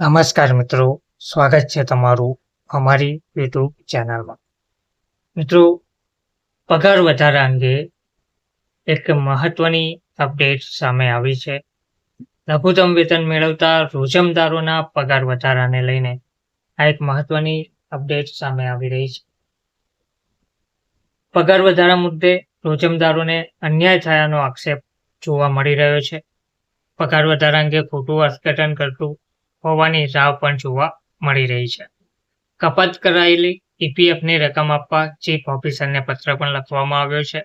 નમસ્કાર મિત્રો, સ્વાગત છે તમારું અમારી યુટ્યુબ ચેનલમાં. મિત્રો, પગાર વધારા અંગે એક મહત્વની અપડેટ સામે આવી છે. લઘુત્તમ વેતન મેળવતા રોજમદારોના પગાર વધારાને લઈને આ એક મહત્વની અપડેટ સામે આવી રહી છે. પગાર વધારા મુદ્દે રોજમદારોને અન્યાય થયાનો આક્ષેપ જોવા મળી રહ્યો છે. પગાર વધારા અંગે ખોટું અર્થઘટન કરતું હોવાની રાવ પણ જોવા મળી રહી છે. કપાત કરાયેલી ઈપીએફની રકમ આપવા ચીફ ઓફિસરને પત્ર પણ લખવામાં આવ્યો છે.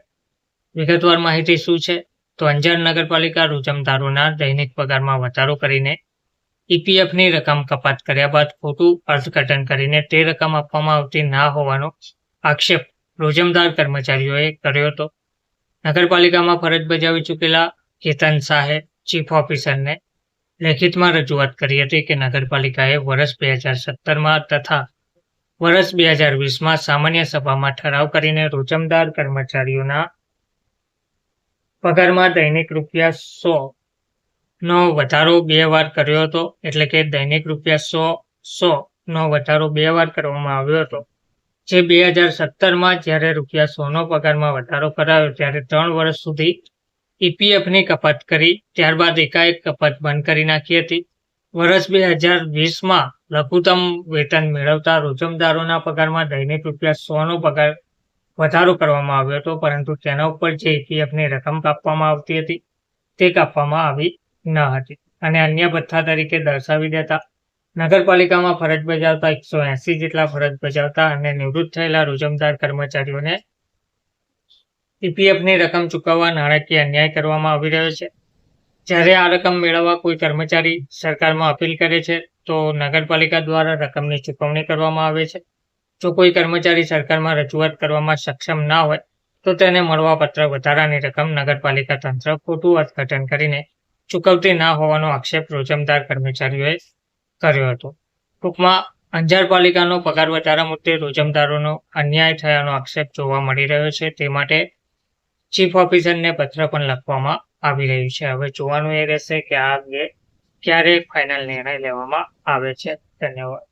વિગતવાર માહિતી શું છે? તો અંજાર નગરપાલિકા રૂજમદારોના દૈનિક પગારમાં વધારો કરીને ઈપીએફની રકમ કપાત કર્યા બાદ ખોટું અર્થઘટન કરીને તે રકમ આપવામાં આવતી ના હોવાનો આક્ષેપ રોજમદાર કર્મચારીઓએ કર્યો હતો. નગરપાલિકામાં ફરજ બજાવી ચૂકેલા કેતન શાહે ચીફ ઓફિસરને લેખિતમાં રજૂઆત કરી હતી કે નગરપાલિકાએ વર્ષ બે હજાર સત્તરમાં તથા વર્ષ બે હજાર વીસમાં સામાન્ય સભામાં ઠરાવ કરીને રોજમદાર કર્મચારીઓના પગારમાં દૈનિક રૂપિયા સો નો વધારો બે વાર કર્યો હતો, એટલે કે દૈનિક રૂપિયા સો સો નો વધારો બે વાર કરવામાં આવ્યો હતો. જે બે હજાર સત્તરમાં જ્યારે રૂપિયા સોનો પગારમાં વધારો કરાયો, ત્યારે ત્રણ વર્ષ સુધી ઈપીએફની કપાત કરી, ત્યારબાદ એકાએક કપાત બંધ કરી નાખી હતી. વર્ષ બે હજાર વીસમાં લઘુત્તમ વેતન મેળવતા રોજમદારોના પગારમાં દૈનિક રૂપિયા સોનો પગાર વધારો કરવામાં આવ્યો હતો, પરંતુ તેના ઉપર જે ઈપીએફની રકમ કાપવામાં આવતી હતી, તે કાપવામાં આવી ન હતી અને અન્ય ભથ્થા તરીકે દર્શાવી દેતા. નગરપાલિકામાં ફરજ બજાવતા એકસો એસી જેટલા ફરજ બજાવતા અને નિવૃત્ત થયેલા રોજમદાર કર્મચારીઓને ઈપીએફની રકમ ચૂકવવા નાણાકીય અન્યાય કરવામાં આવી રહ્યો છે. જ્યારે આ રકમ મેળવવા કોઈ કર્મચારી સરકારમાં અપીલ કરે છે, તો નગરપાલિકા દ્વારા રકમની ચૂકવણી કરવામાં આવે છે. જો કોઈ કર્મચારી સરકારમાં રજૂઆત કરવામાં સક્ષમ ના હોય, તો તેને મળવાપત્ર વધારાની રકમ નગરપાલિકા તંત્ર ખોટું અર્થઘટન કરીને ચૂકવતી ના હોવાનો આક્ષેપ રોજમદાર કર્મચારીઓએ કર્યો હતો. ટૂંકમાં અંજાર પાલિકાનો પગાર વધારા મુદ્દે રોજમદારોનો અન્યાય થયાનો આક્ષેપ જોવા મળી રહ્યો છે. તે માટે ચીફ ઓફિસરને પત્ર પણ લખવામાં આવી રહ્યું છે. હવે જોવાનું એ રહેશે કે આ અંગે ક્યારે ફાઇનલ નિર્ણય લેવામાં આવે છે. ધન્યવાદ.